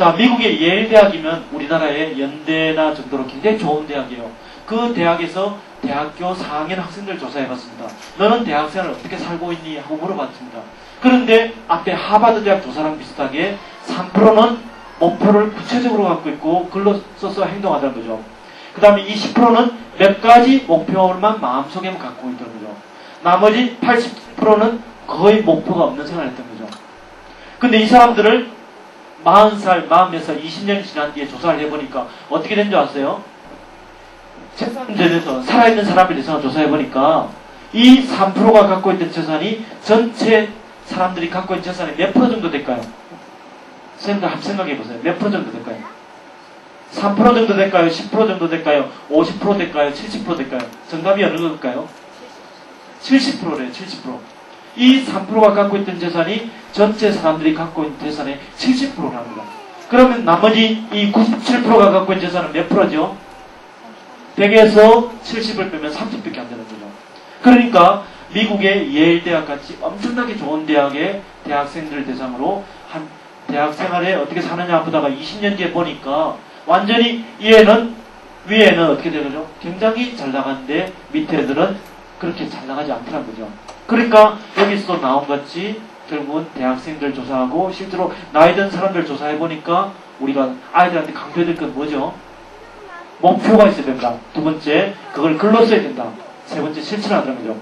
자, 미국의 예일 대학이면 우리나라의 연대나 정도로 굉장히 좋은 대학이에요. 그 대학에서 대학교 4학년 학생들 조사해봤습니다. 너는 대학생활 어떻게 살고 있니? 하고 물어봤습니다. 그런데 앞에 하버드 대학 조사랑 비슷하게 3%는 목표를 구체적으로 갖고 있고 글로 써서 행동하다는 거죠. 그 다음에 20%는 몇 가지 목표만 마음속에만 갖고 있다는 거죠. 나머지 80%는 거의 목표가 없는 생활을 했던 거죠. 근데 이 사람들을 40살, 40살, 20년 지난 뒤에 조사를 해보니까 어떻게 된 줄 아세요? 재산전에서 살아있는 사람에 대해서 조사해보니까 이 3%가 갖고 있던 재산이 전체 사람들이 갖고 있는 재산의 몇 프로 정도 될까요? 생각, 생각해보세요. 몇 프로 정도 될까요? 3% 정도 될까요? 10% 정도 될까요? 50% 될까요? 70% 될까요? 정답이 어느 걸까요? 70%래요, 70%. 이 3%가 갖고 있던 재산이 전체 사람들이 갖고 있는 재산의 70%랍니다. 그러면 나머지 이 97%가 갖고 있는 재산은 몇 프로죠? 100에서 70을 빼면 30밖에 안 되는 거죠. 그러니까 미국의 예일 대학 같이 엄청나게 좋은 대학의 대학생들 대상으로 한 대학 생활에 어떻게 사느냐 보다가 20년 뒤에 보니까 완전히 얘는 위에는 어떻게 되죠? 굉장히 잘 나가는데 밑에 애들은 그렇게 잘 나가지 않더란 거죠. 그러니까 여기서 나온 같이 결국은 대학생들 조사하고 실제로 나이 든 사람들 조사해 보니까 우리가 아이들한테 강조해야 될 건 뭐죠? 목표가 있어야 된다. 두 번째, 그걸 글로 써야 된다. 세 번째, 실천하는 거죠.